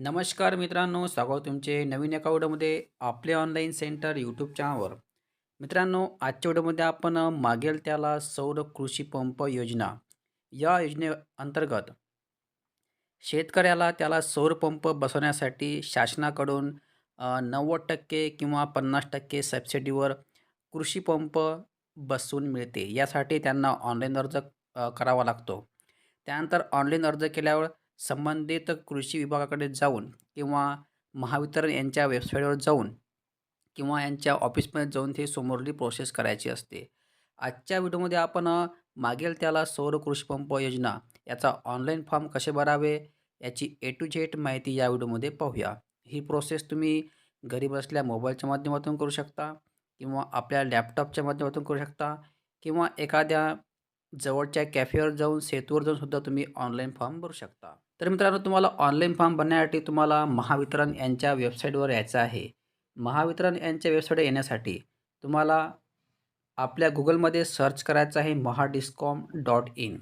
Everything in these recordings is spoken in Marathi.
नमस्कार मित्रांनो स्वागत तुमचे नवीन एका व्हिडिओमध्ये आपले ऑनलाईन सेंटर यूट्यूब चॅनलवर मित्रांनो आजच्या व्हिडिओमध्ये आपण मागेल त्याला सौर कृषी पंप योजना. या योजनेअंतर्गत शेतकऱ्याला त्याला सौर पंप बसवण्यासाठी शासनाकडून नव्वद टक्के किंवा पन्नास टक्के सबसिडीवर कृषी पंप बसून मिळते. यासाठी त्यांना ऑनलाईन अर्ज करावा लागतो. त्यानंतर ऑनलाईन अर्ज केल्यावर संबंधित कृषी विभागाकडे जाऊन किंवा महावितरण यांच्या वेबसाईटवर जाऊन किंवा यांच्या ऑफिसमध्ये जाऊन ते समोरली प्रोसेस करायची असते. आजच्या व्हिडिओमध्ये आपण मागेल त्याला सौर कृषीपंप योजना याचा ऑनलाईन फॉर्म कसे भरावे याची ए टू झेड माहिती या व्हिडिओमध्ये पाहूया. ही प्रोसेस तुम्ही घरी बसल्या मोबाईलच्या माध्यमातून करू शकता किंवा आपल्या लॅपटॉपच्या माध्यमातून करू शकता किंवा एखाद्या जवळच्या कॅफेवर जाऊन सेतूवर जाऊन सुद्धा तुम्ही ऑनलाईन फॉर्म भरू शकता. तर मित्रांनो तुम्हाला ऑनलाईन फॉर्म भरण्यासाठी तुम्हाला महावितरण यांच्या वेबसाईटवर यायचं आहे. महावितरण यांच्या वेबसाईट येण्यासाठी तुम्हाला आपल्या गुगलमध्ये सर्च करायचं आहे महाडिस्कॉम डॉट इन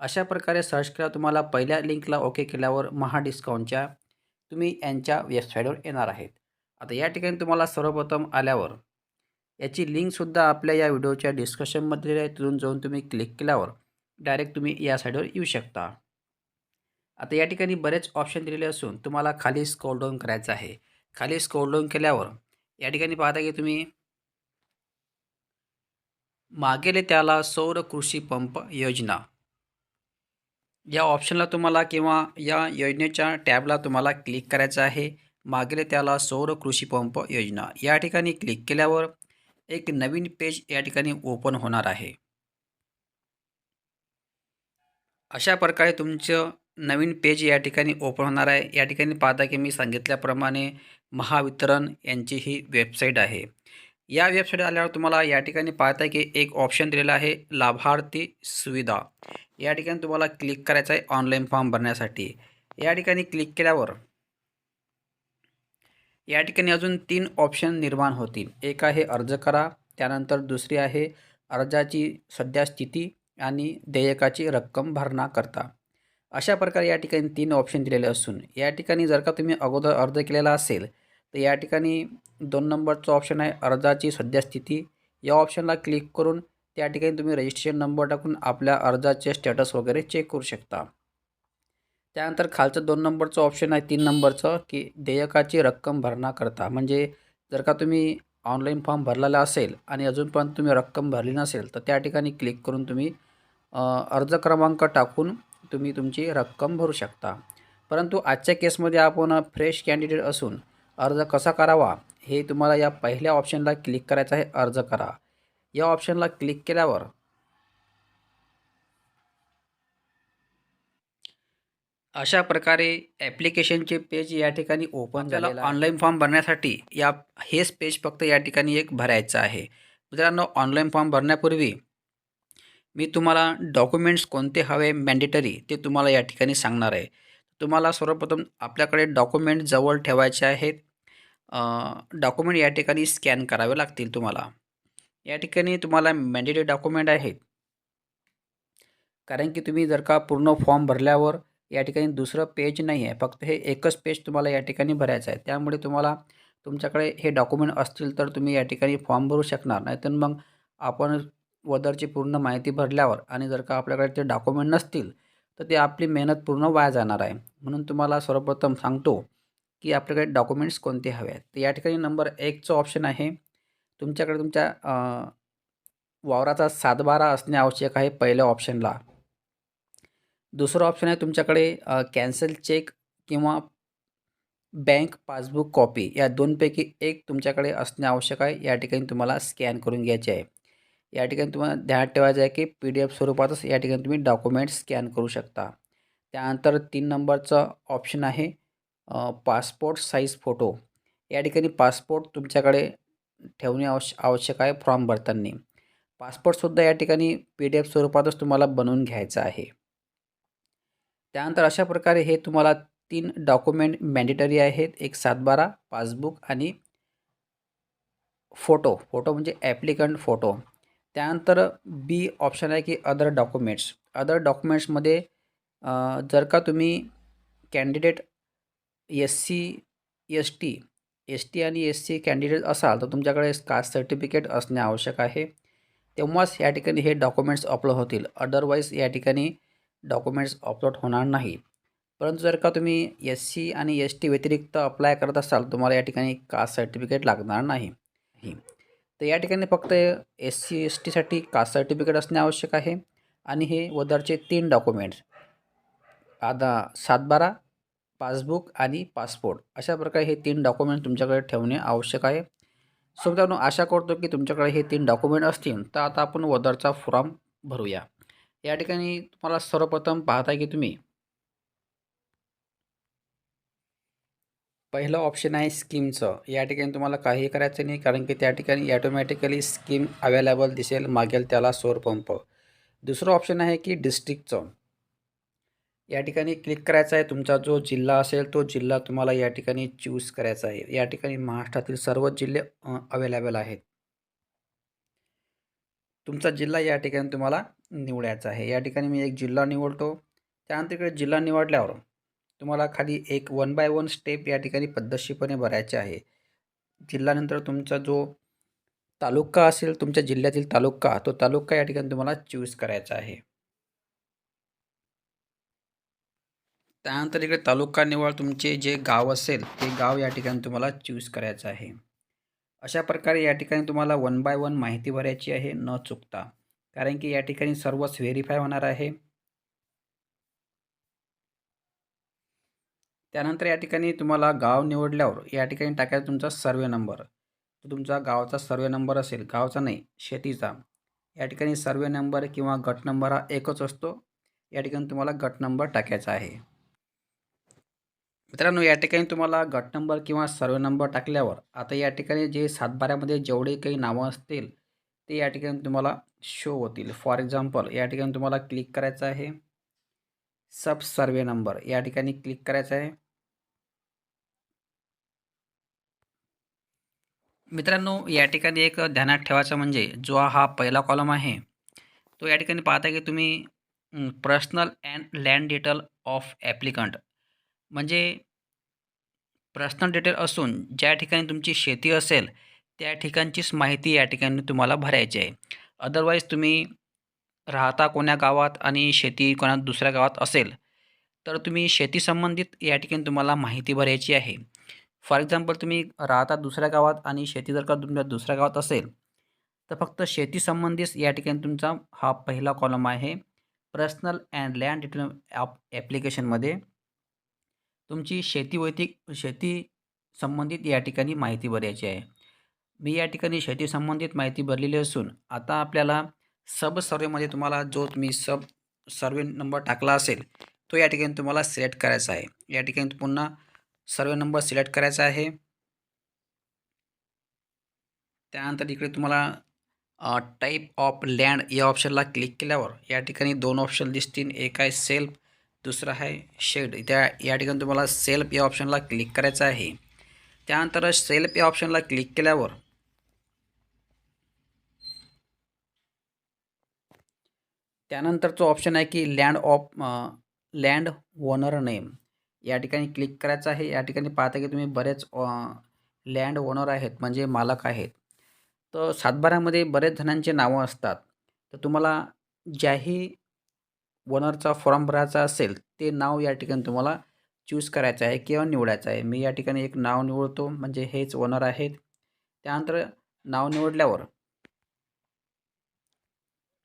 अशा प्रकारे सर्च केला तुम्हाला पहिल्या लिंकला ओके केल्यावर महाडिस्काउंटच्या तुम्ही यांच्या वेबसाईटवर येणार आहेत. आता या ठिकाणी तुम्हाला सर्वप्रथम आल्यावर याची लिंकसुद्धा आपल्या या व्हिडिओच्या डिस्कशनमध्ये तिथून जाऊन तुम्ही क्लिक केल्यावर डायरेक्ट तुम्ही या साईडवर येऊ शकता. आता या ठिकाणी बरेच ऑप्शन दिलेले असून तुम्हाला खाली स्क्रोल डाऊन करायचं आहे. खाली स्क्रोल डाऊन केल्यावर या ठिकाणी पाहता की तुम्ही मागेले त्याला सौर कृषी पंप योजना. या ऑप्शनला तुम्हाला किंवा या योजनेच्या टॅबला तुम्हाला क्लिक करायचं आहे. मागेले त्याला सौर कृषी पंप योजना. या ठिकाणी क्लिक केल्यावर एक नवीन पेज या ठिकाणी ओपन होणार आहे. अशा प्रकारे तुमचं नवीन पेज या ठिकाणी ओपन होणार आहे. या ठिकाणी पाहता की मी सांगितल्याप्रमाणे महावितरण यांची ही वेबसाईट आहे. या वेबसाईट आल्यावर तुम्हाला या ठिकाणी पाहता की एक ऑप्शन दिलेला आहे लाभार्थी सुविधा. या ठिकाणी तुम्हाला क्लिक करायचं आहे ऑनलाईन फॉर्म भरण्यासाठी. या ठिकाणी क्लिक केल्यावर या ठिकाणी अजून तीन ऑप्शन निर्माण होतील. एक आहे अर्ज करा त्यानंतर दुसरी आहे अर्जाची सध्या स्थिती आणि देयकाची रक्कम भरणा करता अशा प्रकारे या ठिकाणी तीन ऑप्शन दिलेले असून या ठिकाणी जर का तुम्ही अगोदर अर्ज केलेला असेल तर या ठिकाणी दोन नंबरचं ऑप्शन आहे अर्जाची सध्या स्थिती या ऑप्शनला क्लिक करून त्या ठिकाणी तुम्ही रजिस्ट्रेशन नंबर टाकून आपल्या अर्जाचे स्टेटस वगैरे चेक करू शकता. त्यानंतर खालचं दोन नंबरचं ऑप्शन आहे तीन नंबरचं की देयकाची रक्कम भरण्याकरता. म्हणजे जर का तुम्ही ऑनलाईन फॉर्म भरलेला असेल आणि अजूनपर्यंत तुम्ही रक्कम भरली नसेल तर त्या ठिकाणी क्लिक करून तुम्ही अर्ज क्रमांक टाकून तुम्ही तुमची रक्कम भरू शकता. परंतु आजच्या केसमध्ये आपण फ्रेश कॅन्डिडेट असून अर्ज कसा करावा हे तुम्हाला या पहिल्या ऑप्शनला क्लिक करायचं आहे अर्ज करा. या ऑप्शनला क्लिक केल्यावर अशा प्रकारे ॲप्लिकेशनचे पेज या ठिकाणी ओपन झालेलं ऑनलाईन फॉर्म भरण्यासाठी या हेच पेज फक्त या ठिकाणी एक भरायचं आहे. मित्रांनो ऑनलाईन फॉर्म भरण्यापूर्वी मी तुम्हाला डॉक्युमेंट्स कोणते हवे मॅन्डेटरी ते तुम्हाला या ठिकाणी सांगणार आहे. तुम्हाला सर्वप्रथम आपल्याकडे डॉक्युमेंट जवळ ठेवायचे आहेत. डॉक्युमेंट या ठिकाणी स्कॅन करावे लागतील तुम्हाला. या ठिकाणी तुम्हाला मॅन्डेटरी डॉक्युमेंट आहेत. कारण की तुम्ही जर का पूर्ण फॉर्म भरल्यावर या ठिकाणी दुसरं पेज नाही आहे. फक्त हे एकच पेज तुम्हाला या ठिकाणी भरायचं आहे. त्यामुळे तुम्हाला तुमच्याकडे हे डॉक्युमेंट असतील तर तुम्ही या ठिकाणी फॉर्म भरू शकणार. नाही तर मग आपण वदरची पूर्ण माहिती भरल्यावर आणि जर का आपल्याकडे ते डॉक्युमेंट नसतील तर ते आपली मेहनत पूर्ण वाया जाणार आहे. म्हणून तुम्हाला सर्वप्रथम सांगतो की आपल्याकडे डॉक्युमेंट्स कोणते हवे आहेत. तर या ठिकाणी नंबर एकचं ऑप्शन आहे. तुमच्याकडे तुमच्या वावराचा सातबारा असणे आवश्यक आहे पहिल्या ऑप्शनला दुसरं ऑप्शन आहे तुमच्याकडे कॅन्सल चेक किंवा बँक पासबुक कॉपी या दोनपैकी एक तुमच्याकडे असणे आवश्यक आहे. या ठिकाणी तुम्हाला स्कॅन करून घ्यायचे आहे. या ठिकाणी तुम्हाला ध्यानात ठेवायचं आहे की पी डी एफ स्वरूपातच या ठिकाणी तुम्ही डॉक्युमेंट स्कॅन करू शकता. त्यानंतर तीन नंबरचं ऑप्शन आहे पासपोर्ट साईज फोटो या ठिकाणी पासपोर्ट तुमच्याकडे ठेवणे आवश्य आवश्यक आहे फॉर्म भरताना. पासपोर्टसुद्धा या ठिकाणी पी डी एफ स्वरूपातच तुम्हाला बनवून घ्यायचं आहे. त्यानंतर अशा प्रकारे हे तुम्हाला तीन डॉक्युमेंट मॅन्डेटरी आहेत एक सातबारा पासबुक आणि फोटो फोटो म्हणजे ॲप्लिकंट फोटो त्यानंतर बी ऑप्शन आहे की अदर डॉक्युमेंट्स अदर डॉक्युमेंट्समध्ये जर का तुम्ही candidate S C S T S T आणि एस सी कॅन्डिडेट असाल तर तुमच्याकडे कास्ट सर्टिफिकेट असणे आवश्यक आहे? तेव्हाच या ठिकाणी हे डॉक्युमेंट्स अपलोड होतील. अदरवाईज या ठिकाणी डॉक्युमेंट्स अपलोड होणार नाही. परंतु जर का तुम्ही एस सी आणि एस टी व्यतिरिक्त अप्लाय करत असाल तुम्हाला या ठिकाणी कास्ट सर्टिफिकेट लागणार नाही? ही तर या ठिकाणी फक्त एस सी एस टीसाठी कास्ट सर्टिफिकेट असणे आवश्यक आहे. आणि हे वदरचे तीन डॉक्युमेंट्स आधा सातबारा पासबुक आणि पासपोर्ट अशा प्रकारे हे तीन डॉक्युमेंट तुमच्याकडे ठेवणे आवश्यक आहे. सो मित्रांनो आशा करतो की तुमच्याकडे हे तीन डॉक्युमेंट असतील तर आता आपण वदरचा फॉर्म भरूया. या ठिकाणी तुम्हाला सर्वप्रथम पाहता की तुम्ही पहिलं ऑप्शन आहे स्कीमचं या ठिकाणी तुम्हाला काहीही करायचं नाही कारण की त्या ठिकाणी ॲटोमॅटिकली स्कीम अवेलेबल दिसेल मागेल त्याला सौर पंप दुसरं ऑप्शन आहे की डिस्ट्रिक्टचं या ठिकाणी क्लिक करायचं आहे तुमचा जो जिल्हा असेल तो जिल्हा तुम्हाला या ठिकाणी चूज करायचा आहे. या ठिकाणी महाराष्ट्रातील सर्व जिल्हे अवेलेबल आहेत. तुमचा जिल्हा या ठिकाणी तुम्हाला निवडायचा आहे. या ठिकाणी मी एक जिल्हा निवडतो. त्यानंतर इकडे जिल्हा निवडल्यावर तुम्हाला खाली एक वन बाय वन स्टेप या ठिकाणी पद्धतशीरपणे भरायचे आहे. जिल्ह्यानंतर तुमचा जो तालुका असेल तुमच्या जिल्ह्यातील तालुका तो तालुका या ठिकाणी तुम्हाला चूज करायचा आहे. त्यानंतर इकडे तालुका निवड तुमचे जे गाव असेल ते गाव या ठिकाणी तुम्हाला चूज करायचं आहे. अशा प्रकारे या ठिकाणी तुम्हाला वन बाय वन माहिती भरायची आहे न चुकता. कारण की या ठिकाणी सर्वच व्हेरीफाय होणार आहे. त्यानंतर या ठिकाणी तुम्हाला गाव निवडल्यावर या ठिकाणी टाकायचा तुमचा सर्वे नंबर. तो तुमचा गावाचा सर्वे नंबर असेल गावचा नाही शेतीचा. या ठिकाणी सर्वे नंबर किंवा गट नंबर हा एकच असतो. या ठिकाणी तुम्हाला गट नंबर टाकायचा आहे. मित्रांनो या ठिकाणी तुम्हाला गट नंबर किंवा सर्वे नंबर टाकल्यावर आता या ठिकाणी जे सातबाऱ्यामध्ये जेवढे काही नावं असतील ते या ठिकाणी तुम्हाला शो होतील. फॉर एक्झाम्पल या ठिकाणी तुम्हाला क्लिक करायचं आहे. सब सर्वे नंबर या ठिकाणी क्लिक करायचं आहे. मित्रांनो या ठिकाणी एक ध्यानात ठेवायचं म्हणजे जो हा पहिला कॉलम आहे तो या ठिकाणी पाहता की तुम्ही personal and land detail of applicant म्हणजे पर्सनल डिटेल असून ज्या ठिकाणी तुमची शेती असेल त्या ठिकाणचीच माहिती या ठिकाणी तुम्हाला भरायची आहे. अदरवाईज तुम्ही राहता कोण्या गावात आणि शेती कोणा दुसऱ्या गावात असेल तर तुम्ही शेतीसंबंधित या ठिकाणी तुम्हाला माहिती भरायची आहे. फॉर एक्झाम्पल तुम्ही राहता दुसऱ्या गावात आणि शेती जर का तुमच्या दुसऱ्या गावात असेल तर फक्त शेतीसंबंधित या ठिकाणी तुमचा हा पहिला कॉलम आहे. Personal and land detail app ॲप्लिकेशनमध्ये तुमची शेती वैतिक शेती संबंधित या ठिकाणी माहिती भरायची आहे. मी या ठिकाणी शेती संबंधित माहिती भरलेली असून आता आपल्याला सब सर्वेमध्ये तुम्हाला जो तुम्ही सब सर्वे नंबर टाकला असेल तो या ठिकाणी तुम्हाला सिलेक्ट करायचा आहे. या ठिकाणी पुन्हा सर्व नंबर सिलेक्ट करायचा आहे. त्यानंतर इकडे तुम्हाला टाईप ऑफ लँड या ऑप्शनला क्लिक केल्यावर या ठिकाणी दोन ऑप्शन दिसतील. एक आहे सेल्फ दुसरं आहे शेड त्या या ठिकाणी तुम्हाला सेल्फ या ऑप्शनला क्लिक करायचं आहे. त्यानंतर सेल्फ या ऑप्शनला क्लिक केल्यावर त्यानंतरचं ऑप्शन आहे की land of land owner name या ठिकाणी क्लिक करायचं आहे. या ठिकाणी पाहता की तुम्ही बरेच लँड ओनर आहेत म्हणजे मालक आहेत. तर सातबारामध्ये बरेच जणांचे नावं असतात. तर तुम्हाला ज्याही ओनरचा फॉर्म भरायचा असेल ते नाव या ठिकाणी तुम्हाला चूज करायचं आहे किंवा निवडायचं आहे. मी या ठिकाणी एक नाव निवडतो म्हणजे हेच ओनर आहेत. त्यानंतर नाव निवडल्यावर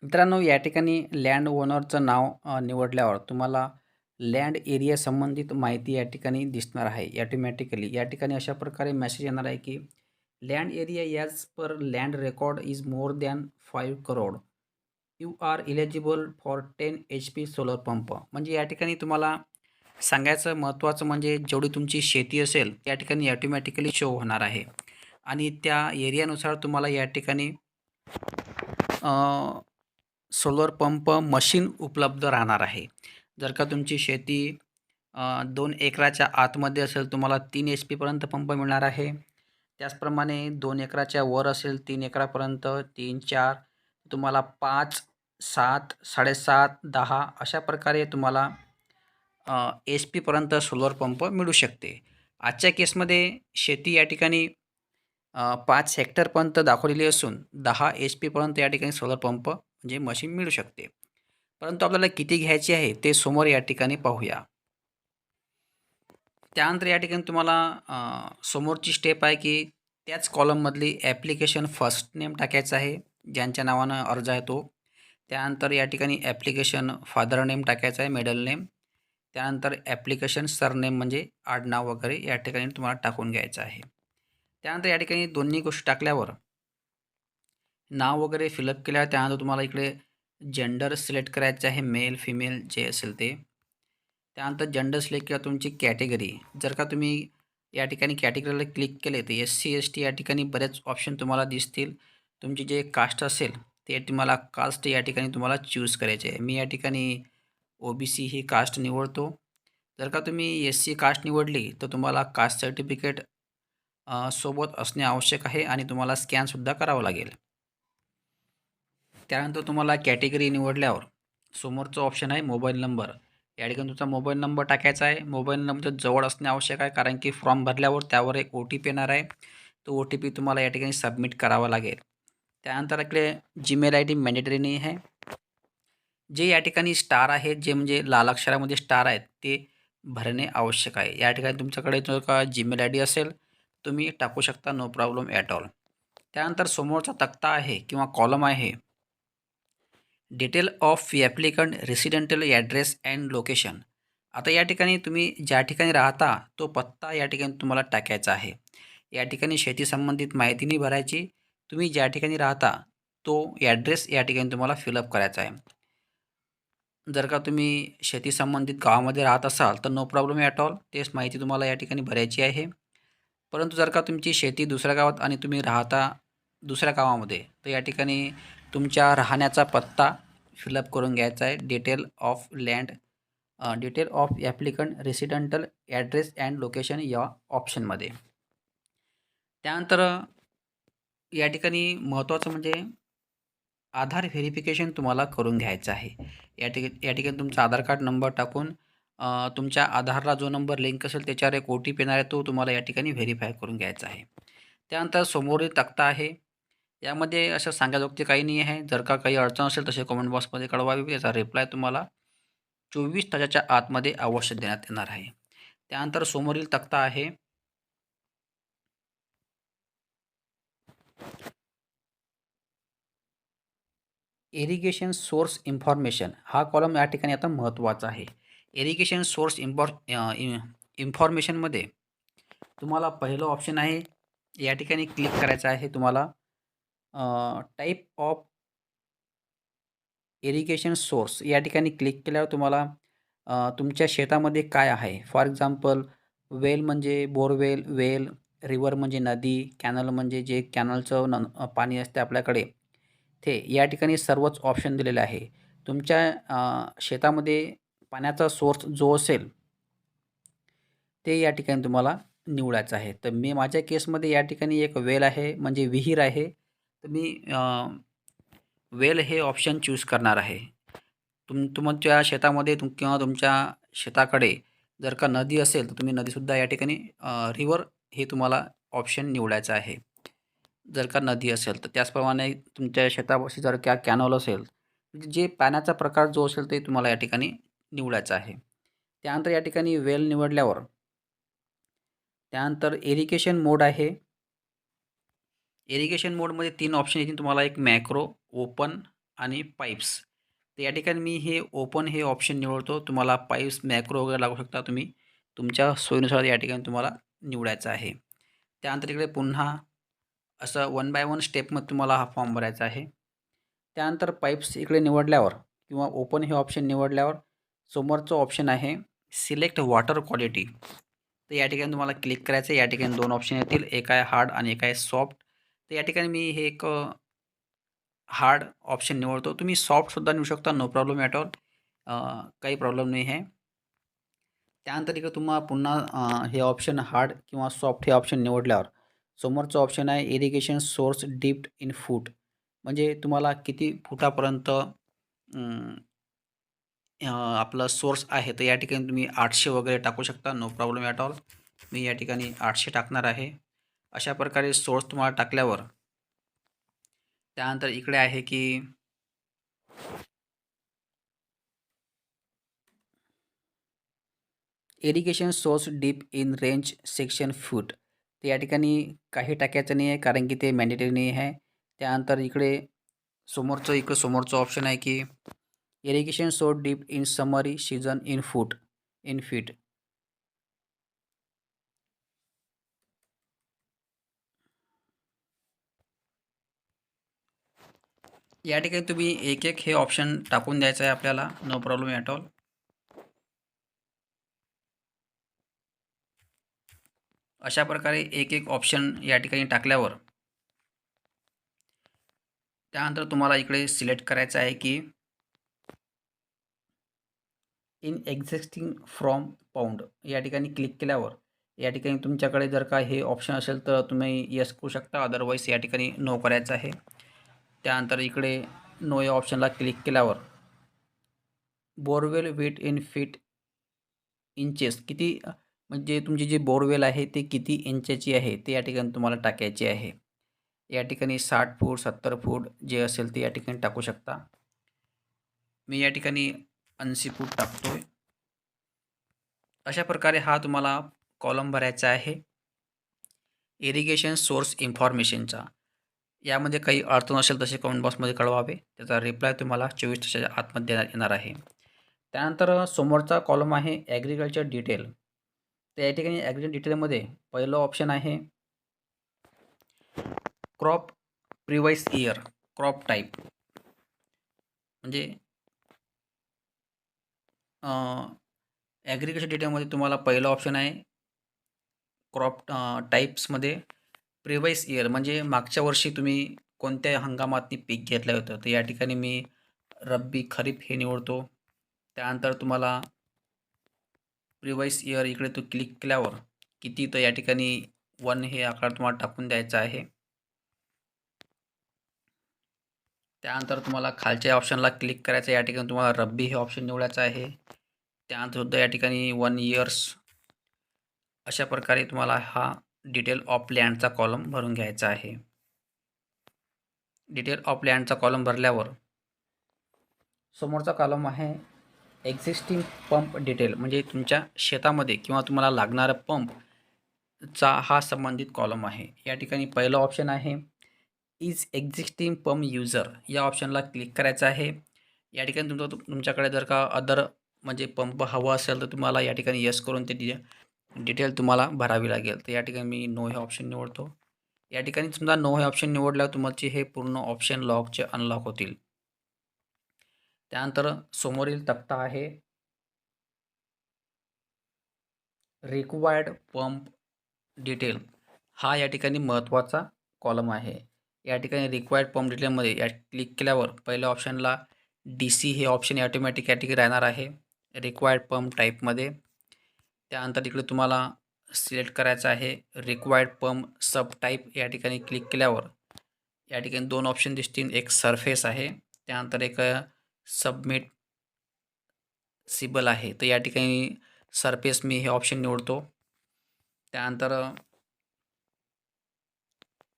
मित्रांनो या ठिकाणी लँड ओनरचं नाव निवडल्यावर तुम्हाला लँड एरिया संबंधित माहिती या ठिकाणी दिसणार आहे. ॲटोमॅटिकली या ठिकाणी अशा प्रकारे मेसेज येणार आहे की land area as per land record is more than five crore you are eligible for ten H P solar pump म्हणजे या ठिकाणी तुम्हाला सांगायचं महत्त्वाचं म्हणजे जेवढी तुमची शेती असेल त्या ठिकाणी ॲटोमॅटिकली शो होणार आहे. आणि त्या एरियानुसार तुम्हाला या ठिकाणी सोलर पंप मशीन उपलब्ध राहणार आहे. जर का तुमची शेती दोन एकराच्या आतमध्ये असेल तुम्हाला तीन एच पीपर्यंत पंप मिळणार आहे. त्याचप्रमाणे दोन एकराच्या वर असेल तीन एकरापर्यंत तीन चार तुम्हाला पाच सात साडेसात दहा अशा प्रकारे तुम्हाला एच पीपर्यंत सोलर पंप मिळू शकते. आजच्या केसमध्ये शेती या ठिकाणी पाच हेक्टरपर्यंत दाखवलेली असून दहा एच पीपर्यंत या ठिकाणी सोलर पंप म्हणजे मशीन मिळू शकते. परंतु आपल्याला किती घ्यायची आहे ते समोर या ठिकाणी पाहूया. त्यानंतर या ठिकाणी तुम्हाला समोरची स्टेप आहे की त्याच कॉलममधली ॲप्लिकेशन फर्स्ट नेम टाकायचं आहे ज्यांच्या नावानं अर्ज आहे तो. त्यानंतर या ठिकाणी ॲप्लिकेशन फादर नेम टाकायचं आहे मिडल नेम त्यानंतर ॲप्लिकेशन सरनेम म्हणजे आडनाव वगैरे या ठिकाणी तुम्हाला टाकून घ्यायचं आहे. त्यानंतर या ठिकाणी दोन्ही गोष्टी टाकल्यावर नाव वगैरे फिलअप केल्यावर त्यानंतर तुम्हाला इकडे जेंडर सिलेक्ट करायचं आहे मेल फिमेल जे असेल ते. त्यानंतर जेंडर सिलेक्ट किंवा तुमची कॅटेगरी जर का तुम्ही या ठिकाणी कॅटेगरीला क्लिक केले तर एस सी एस टी या ठिकाणी बरेच ऑप्शन तुम्हाला दिसतील. तुमची जे कास्ट असेल ते तुम्हाला कास्ट या ठिकाणी तुम्हाला चूज करायचे आहे. मी या ठिकाणी ओ बी सी ही कास्ट निवडतो. जर का तुम्ही एस सी कास्ट निवडली तर तुम्हाला कास्ट सर्टिफिकेट सोबत असणे आवश्यक आहे आणि तुम्हाला स्कॅनसुद्धा करावं लागेल. त्यानंतर तुम्हाला कॅटेगरी निवडल्यावर समोरचं ऑप्शन आहे मोबाईल नंबर या ठिकाणी तुमचा मोबाईल नंबर टाकायचा आहे. मोबाईल नंबर जवळ असणे आवश्यक आहे कारण की फॉर्म भरल्यावर त्यावर एक ओ टी पी येणार आहे. तो ओ टी पी तुम्हाला या ठिकाणी सबमिट करावा लागेल. त्यानंतर इकडे जीमेल आय डी मॅन्डेटरी नाही आहे. जे या ठिकाणी स्टार आहेत जे म्हणजे लाल अक्षरामध्ये स्टार आहेत ते भरणे आवश्यक आहे. या ठिकाणी तुमच्याकडे जर का जीमेल आय डी असेल तुम्ही टाकू शकता नो प्रॉब्लेम ॲट ऑल त्यानंतर समोरचा तक्ता आहे किंवा कॉलम आहे. Detail of applicant residential address and location. आता या ठिकाणी तुम्ही ज्या ठिकाणी राहता तो पत्ता या ठिकाणी तुम्हाला टाकायचा आहे. या ठिकाणी शेतीसंबंधित माहिती नाही भरायची. तुम्ही ज्या ठिकाणी राहता तो ॲड्रेस या ठिकाणी तुम्हाला फिलअप करायचा आहे. जर का तुम्ही शेती संबंधित गावामध्ये राहत असाल तर नो प्रॉब्लेम ॲट ऑल. तेच माहिती तुम्हाला या ठिकाणी भरायची आहे. परंतु जर का तुमची शेती दुसऱ्या गावात आणि तुम्ही राहता दुसऱ्या गावामध्ये तर या ठिकाणी तुमच्या राहण्याचा पत्ता फिलअप करून घ्यायचा आहे. Detail of land detail of applicant residential address and location या ऑप्शनमध्ये त्यानंतर या ठिकाणी महत्त्वाचं म्हणजे आधार व्हेरिफिकेशन तुम्हाला करून घ्यायचं आहे. या ठिक या ठिकाणी तुमचा आधार कार्ड नंबर टाकून तुमच्या आधारला जो नंबर लिंक असेल त्याच्यावर एक ओ टी पी येणार आहे तो तुम्हाला या ठिकाणी व्हेरीफाय करून घ्यायचा आहे. त्यानंतर समोरील तक्ता आहे. यामध्ये असं सांगायजोगते काही नाही आहे. जर का काही अडचण असेल तसे कमेंट बॉक्समध्ये कळवावी याचा रिप्लाय तुम्हाला चोवीस तासाच्या आतमध्ये अवश्य देण्यात येणार आहे. त्यानंतर समोरील तक्ता आहे. इरिगेशन सोर्स इन्फॉर्मेशन हा कॉलम या ठिकाणी आता महत्त्वाचा आहे. इरिगेशन सोर्स इम्पॉर इन्फॉर्मेशनमध्ये तुम्हाला पहिलं ऑप्शन आहे. या ठिकाणी क्लिक करायचं आहे तुम्हाला. टाईप ऑफ इरिगेशन सोर्स या ठिकाणी क्लिक केल्यावर तुम्हाला तुमच्या शेतामध्ये काय आहे? फॉर एक्झाम्पल वेल म्हणजे बोरवेल वेल रिवर म्हणजे नदी कॅनल म्हणजे जे कॅनलचं न पाणी असते आपल्याकडे ते या ठिकाणी सर्वच ऑप्शन दिलेले आहे. तुमच्या शेतामध्ये पाण्याचा सोर्स जो असेल ते या ठिकाणी तुम्हाला निवडायचं आहे. तर मी माझ्या केसमध्ये या ठिकाणी एक वेल आहे म्हणजे विहीर आहे. तर मी वेल हे ऑप्शन चूज करणार आहे. तुम तुमच्या शेतामध्ये तुम किंवा तुमच्या शेताकडे जर का नदी असेल तर तुम्ही नदीसुद्धा या ठिकाणी रिवर हे तुम्हाला ऑप्शन निवडायचं आहे. जर का नदी असेल तर त्याचप्रमाणे तुमच्या शेतापाशी जर का कॅनॉल असेल म्हणजे जे पाण्याचा प्रकार जो असेल ते तुम्हाला या ठिकाणी निवडायचा आहे. त्यानंतर या ठिकाणी वेल निवडल्यावर त्यानंतर इरिगेशन मोड आहे. इरिगेशन मोडमध्ये तीन ऑप्शन येतील तुम्हाला. एक मॅक्रो ओपन आणि पाईप्स तर या ठिकाणी मी हे ओपन हे ऑप्शन निवडतो. तुम्हाला पाईप्स मॅक्रो वगैरे लागू शकता तुम्ही. तुमच्या सोयीनुसार या ठिकाणी तुम्हाला निवडायचं आहे. त्यानंतर इकडे पुन्हा असं वन बाय वन स्टेपमध्ये तुम्हाला हा फॉर्म भरायचा आहे. त्यानंतर पाईप्स इकडे निवडल्यावर किंवा ओपन हे ऑप्शन निवडल्यावर समोरचं ऑप्शन आहे सिलेक्ट वॉटर क्वालिटी तर या ठिकाणी तुम्हाला क्लिक करायचं आहे. या ठिकाणी दोन ऑप्शन येतील. एक आहे हार्ड आणि एक आहे सॉफ्ट तर या ठिकाणी मी हे एक हार्ड ऑप्शन निवडतो. तुम्ही सॉफ्टसुद्धा निवडू शकता नो प्रॉब्लेम ॲट ऑल काही प्रॉब्लेम नाही आहे. त्यानंतर इकडे तुम्हाला पुन्हा हे ऑप्शन हार्ड किंवा सॉफ्ट हे ऑप्शन निवडल्यावर समोरचं ऑप्शन आहे irrigation source depth in foot म्हणजे तुम्हाला किती फुटापर्यंत आपलं आपला सोर्स आहे तर या ठिकाणी तुम्ही आठशे वगैरे टाकू शकता नो प्रॉब्लेम ॲट ऑल मी या ठिकाणी आठशे टाकणार आहे. अशा प्रकारे सोर्स तुम्हाला टाकल्यावर त्यानंतर इकडे आहे की irrigation source deep in range section foot तर या ठिकाणी काही टाकायचं नाही आहे कारण की ते मॅन्डेटरी नाही आहे. त्यानंतर इकडे समोरचं इकडे समोरचं ऑप्शन आहे की irrigation source deep in summer season in foot in feet या ठिकाणी तुम्ही एक एक हे ऑप्शन टाकून द्यायचं आहे आपल्याला. नो प्रॉब्लेम ॲट ऑल अशा प्रकारे एक एक ऑप्शन या ठिकाणी टाकल्यावर त्यानंतर तुम्हाला इकडे सिलेक्ट करायचं आहे की इन एक्झिस्टिंग फ्रॉम पाऊंड या ठिकाणी क्लिक केल्यावर या ठिकाणी तुमच्याकडे जर का हे ऑप्शन असेल तर तुम्ही यस करू शकता. अदरवाईज या ठिकाणी नो करायचं आहे. त्यानंतर इकडे नो या ऑप्शनला क्लिक केल्यावर borewell wet in feet inches किती म्हणजे तुमची जी बोरवेल आहे ते किती इंचाची आहे ते या ठिकाणी तुम्हाला टाकायचे आहे. या ठिकाणी साठ फूट सत्तर फूट जे असेल ते या ठिकाणी टाकू शकता. मी या ठिकाणी ऐंशी फूट टाकतो आहे अशा प्रकारे हा तुम्हाला कॉलम भरायचा आहे. इरिगेशन सोर्स इन्फॉर्मेशनचा यामध्ये काही अडचण असेल तसे कमेंट बॉक्समध्ये कळवावे. त्याचा रिप्लाय तुम्हाला चोवीस तासाच्या आतमध्ये देण्यात येणार आहे. त्यानंतर समोरचा कॉलम आहे ॲग्रिकल्चर डिटेल तर या ठिकाणी ॲग्रिकल्चर डिटेलमध्ये पहिलं ऑप्शन आहे crop previous year crop type म्हणजे ॲग्रिकल्चर डिटेलमध्ये तुम्हाला पहिलं ऑप्शन आहे क्रॉप टाईप्समध्ये प्रिवाईस इयर म्हणजे मागच्या वर्षी तुम्ही कोणत्या हंगामात पीक घेतलं होतं? तर या ठिकाणी मी रब्बी खरीप हे निवडतो. त्यानंतर तुम्हाला प्रिवाईस इयर इकडे तो क्लिक केल्यावर किती तर या ठिकाणी वन हे आकार तुम्हाला टाकून द्यायचं आहे. त्यानंतर तुम्हाला खालच्या ऑप्शनला क्लिक करायचं या ठिकाणी तुम्हाला रब्बी हे ऑप्शन निवडायचं आहे. त्यानंतरसुद्धा या ठिकाणी वन इयर्स अशा प्रकारे तुम्हाला हा डिटेल ऑफ लँडचा कॉलम भरून घ्यायचा आहे. डिटेल ऑफ लँडचा कॉलम भरल्यावर समोरचा कॉलम आहे एक्झिस्टिंग पंप डिटेल म्हणजे तुमच्या शेतामध्ये किंवा तुम्हाला लागणारा पंपचा हा संबंधित कॉलम आहे. या ठिकाणी पहिलं ऑप्शन आहे इज एक्झिस्टिंग पंप युजर या ऑप्शनला क्लिक करायचं आहे. या ठिकाणी तुमचं तुमच्याकडे जर का अदर म्हणजे पंप हवा असेल तर तुम्हाला या ठिकाणी यस करून ते डिटेल तुम्हाला भरावी लागेल. तर या ठिकाणी मी नो हे ऑप्शन निवडतो. या ठिकाणी समजा नो हे ऑप्शन निवडल्यावर तुमचे हे पूर्ण ऑप्शन लॉकचे अनलॉक होतील. त्यानंतर समोरील तक्ता आहे. रिक्वायर्ड पंप डिटेल हा या ठिकाणी महत्त्वाचा कॉलम आहे. या ठिकाणी रिक्वायर्ड पंप डिटेलमध्ये या क्लिक केल्यावर पहिल्या ऑप्शनला डी सी हे ऑप्शन ॲटोमॅटिक ठिकाणी राहणार आहे. रिक्वायर्ड पंप टाईपमध्ये त्यानंतर इकडे तुम्हाला सिलेक्ट करायचं आहे रिक्वायर्ड पंप सब टाईप या ठिकाणी क्लिक केल्यावर. या ठिकाणी दोन ऑप्शन दिसतील. एक सरफेस आहे त्यानंतर एक सबमिट सिबल आहे. तर या ठिकाणी सरफेस मी हे ऑप्शन निवडतो. त्यानंतर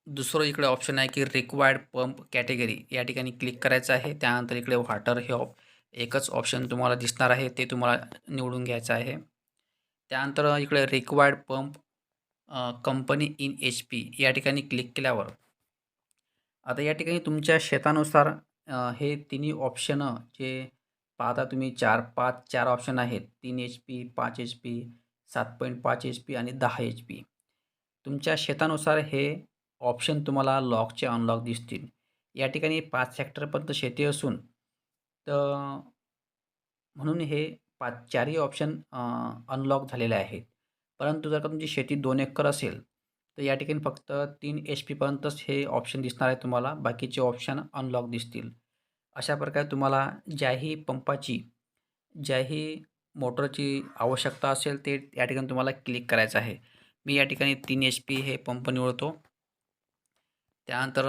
दुसरं इकडे ऑप्शन आहे की रिक्वायर्ड पंप कॅटेगरी या ठिकाणी क्लिक करायचं आहे. त्यानंतर इकडे वॉटर हे ऑप एकच ऑप्शन तुम्हाला दिसणार आहे. ते तुम्हाला निवडून घ्यायचं आहे. त्यानंतर इकडे required pump company in H P या ठिकाणी क्लिक केल्यावर. आता या ठिकाणी तुमच्या शेतानुसार हे तिन्ही ऑप्शन जे पाहता तुम्ही चार पाच चार ऑप्शन आहेत. तीन एच पी पाच एच पी सात पॉईंट पाच एच पी आणि दहा एच पी तुमच्या शेतानुसार हे ऑप्शन तुम्हाला लॉकचे अनलॉक दिसतील. या ठिकाणी पाच हेक्टरपर्यंत शेती असून तर म्हणून हे पाच चारही ऑप्शन अनलॉक झालेले आहेत. परंतु जर का तुमची शेती दोन एकर असेल तर या ठिकाणी फक्त तीन एच पीपर्यंतच हे ऑप्शन दिसणार आहे तुम्हाला. बाकीचे ऑप्शन अनलॉक दिसतील. अशा प्रकारे तुम्हाला ज्याही पंपाची ज्याही मोटरची आवश्यकता असेल ते या ठिकाणी तुम्हाला क्लिक करायचं आहे. मी या ठिकाणी तीन एच पी हे पंप निवडतो. त्यानंतर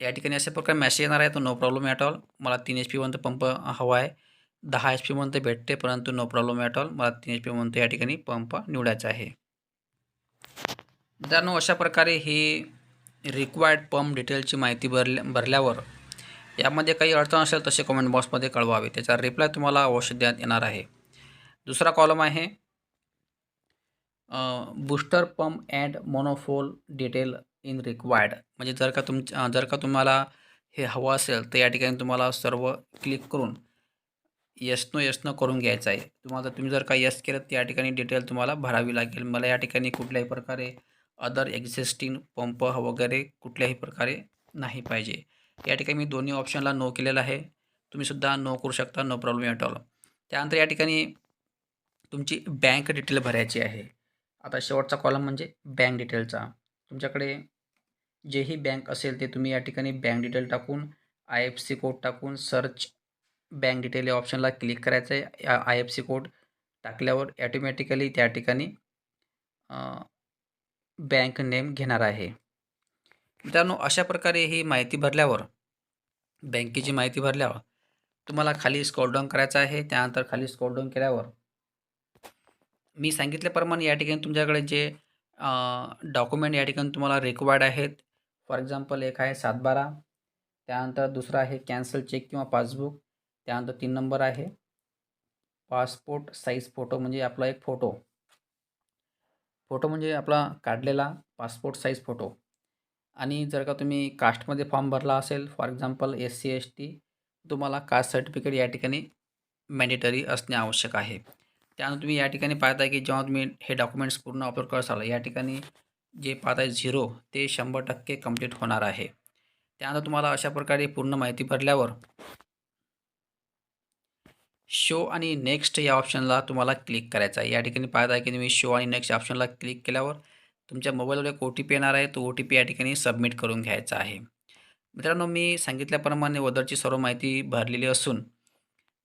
या ठिकाणी अशा प्रकारे मॅसेज येणार आहे तो नो प्रॉब्लेम ॲट ऑल मला तीन एच पीपर्यंत पंप हवा आहे. दहा एच पीपर्यंत भेटते परंतु नो प्रॉब्लेम ॲट ऑल मला तीन एच पीपर्यंत या ठिकाणी पंप निवडायचा आहे. मित्रांनो अशा प्रकारे ही रिक्वायर्ड पंप डिटेलची माहिती भरल्या भरल्यावर यामध्ये काही अडचण असेल तसे कमेंट बॉक्समध्ये कळवावे. त्याचा रिप्लाय तुम्हाला अवश्य देण्यात येणार आहे. दुसरा कॉलम आहे बूस्टर पंप अँड मोनोफोल डिटेल इन रिक्वायर्ड म्हणजे जर का तुम जर का तुम्हाला हे हवं असेल तर या ठिकाणी तुम्हाला सर्व क्लिक करून यस नो यस नो करून घ्यायचं आहे. तुम्हाला तुम्ही जर का यस केलं तर या ठिकाणी डिटेल तुम्हाला भरावी लागेल. मला या ठिकाणी कुठल्याही प्रकारे अदर एक्झिस्टिंग पंप वगैरे कुठल्याही प्रकारे नाही पाहिजे. या ठिकाणी मी दोन्ही ऑप्शनला नो केलेलं आहे. तुम्हीसुद्धा नो करू शकता नो प्रॉब्लेम ॲट ऑल त्यानंतर या ठिकाणी तुमची बँक डिटेल भरायची आहे. आता शेवटचा कॉलम म्हणजे बँक डिटेलचा तुमच्याकडे जेही बँक असेल ते तुम्ही या ठिकाणी बँक डिटेल टाकून आय एफ सी कोड टाकून सर्च बँक डिटेल या ऑप्शनला क्लिक करायचं आहे आय एफ सी कोड टाकल्यावर ॲटोमॅटिकली त्या ठिकाणी बँक नेम घेणार आहे. मित्रांनो अशा प्रकारे ही माहिती भरल्यावर बँकेची माहिती भरल्यावर तुम्हाला खाली स्कॉलडाऊन करायचं आहे. त्यानंतर खाली स्कॉलडाऊन केल्यावर मी सांगितल्याप्रमाणे या ठिकाणी तुमच्याकडे जे डॉक्युमेंट या ठिकाणी तुम्हाला रिक्वायर्ड आहेत. फॉर एक्झाम्पल एक आहे सातबारा. त्यानंतर दुसरा आहे कॅन्सल चेक किंवा पासबुक त्यानंतर तीन नंबर आहे. पासपोर्ट साईज फोटो म्हणजे आपला एक फोटो फोटो म्हणजे आपला काढलेला पासपोर्ट साईज फोटो आणि जर का तुम्ही कास्टमध्ये फॉर्म भरला असेल for example S C S T तुम्हाला कास्ट सर्टिफिकेट या ठिकाणी मॅन्डेटरी असणे आवश्यक आहे. त्यानंतर तुम्ही या ठिकाणी पाहताय की जेव्हा तुम्ही हे डॉक्युमेंट्स पूर्ण अपलोड करसाल या ठिकाणी जे पाहताय झिरो ते शंभर टक्के कंप्लीट होणार आहे. त्यानंतर तुम्हाला अशा प्रकारे पूर्ण माहिती भरल्यावर शो आणि नेक्स्ट या ऑप्शनला तुम्हाला क्लिक करायचं आहे. या ठिकाणी पाहत आहे की तुम्ही शो आणि नेक्स्ट ऑप्शनला क्लिक केल्यावर तुमच्या मोबाईलवर एक ओ टी पी येणार आहे. तो ओ टी पी या ठिकाणी सबमिट करून घ्यायचा आहे. मित्रांनो मी सांगितल्याप्रमाणे वदरची सर्व माहिती भरलेली असून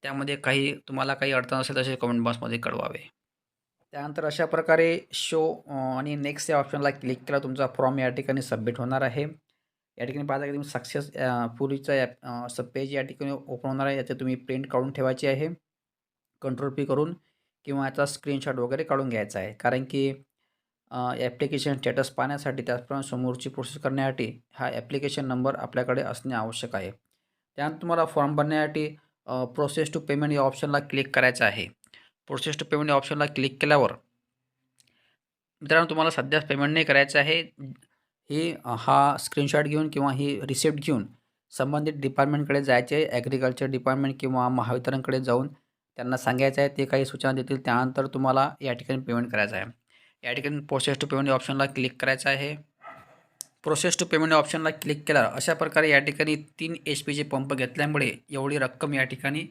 त्यामध्ये काही तुम्हाला काही अडचण असेल तसे कमेंट बॉक्समध्ये कळवावे. त्यानंतर अशा प्रकारे शो आणि नेक्स्ट या ऑप्शनला क्लिक केला तुमचा फॉर्म या ठिकाणी सबमिट होणार आहे. या ठिकाणी पाहता की तुम्ही सक्सेस पूर्वीचा ॲप असं पेज या ठिकाणी ओपन होणार आहे. याचे तुम्ही प्रिंट काढून ठेवायची आहे. कंट्रोल पी करून किंवा याचा स्क्रीनशॉट वगैरे काढून घ्यायचा आहे. कारण की ॲप्लिकेशन स्टेटस पाहण्यासाठी त्याचप्रमाणे समोरची प्रोसेस करण्यासाठी हा ॲप्लिकेशन नंबर आपल्याकडे असणे आवश्यक आहे. त्यानंतर तुम्हाला फॉर्म भरण्यासाठी प्रोसेस टू पेमेंट या ऑप्शनला क्लिक करायचं आहे. प्रोसेस टू पेमेंट या ऑप्शनला क्लिक केल्यावर मित्रांनो तुम्हाला सध्या पेमेंट नाही करायचं आहे. ही हा स्क्रीनशॉट घेऊन किंवा ही रिसिप्ट घेऊन संबंधित डिपार्टमेंटकडे जायचे आहे ॲग्रिकल्चर डिपार्टमेंट किंवा महावितरणकडे जाऊन त्यांना सांगायचं आहे ते काही सूचना देतील त्यानंतर तुम्हाला या ठिकाणी पेमेंट करायचं आहे. या ठिकाणी प्रोसेस टू पेमेंट ऑप्शनला क्लिक करायचं आहे. प्रोसेस टू पेमेंट ऑप्शनला क्लिक केल्यावर अशा प्रकारे या ठिकाणी तीन एच पीचे पंप घेतल्यामुळे एवढी रक्कम या ठिकाणी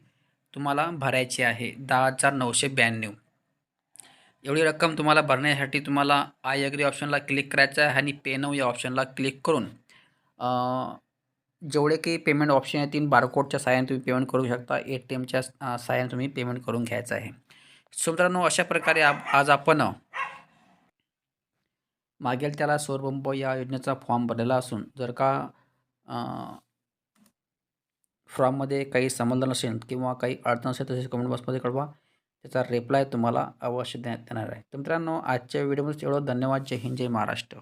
तुम्हाला भरायची आहे. दहा हजार नऊशे ब्याण्णव. एवढी रक्कम तुम्हाला भरण्यासाठी तुम्हाला आय अग्री ऑप्शनला क्लिक करायचं आहे आणि पे नऊ या ऑप्शनला क्लिक करून जेवढे काही पेमेंट ऑप्शन आहेत तीन बारकोडच्या साहाय्याने तुम्ही पेमेंट करू शकता. ए टी एमच्या साहाय्याने तुम्ही पेमेंट करून घ्यायचं आहे. सो मित्रांनो अशा प्रकारे आज आपण मागेल त्याला सौरपंप या योजनेचा फॉर्म भरलेला असून जर का फॉर्ममध्ये काही संबंध नसेल किंवा काही अडचण असेल तसेच कमेंट बॉक्समध्ये कळवा. त्याचा रिप्लाय तुम्हाला अवश्य देण्यात येणार आहे. तर मित्रांनो आजच्या व्हिडिओमध्ये एवढं. धन्यवाद. जय हिंद. जय महाराष्ट्र.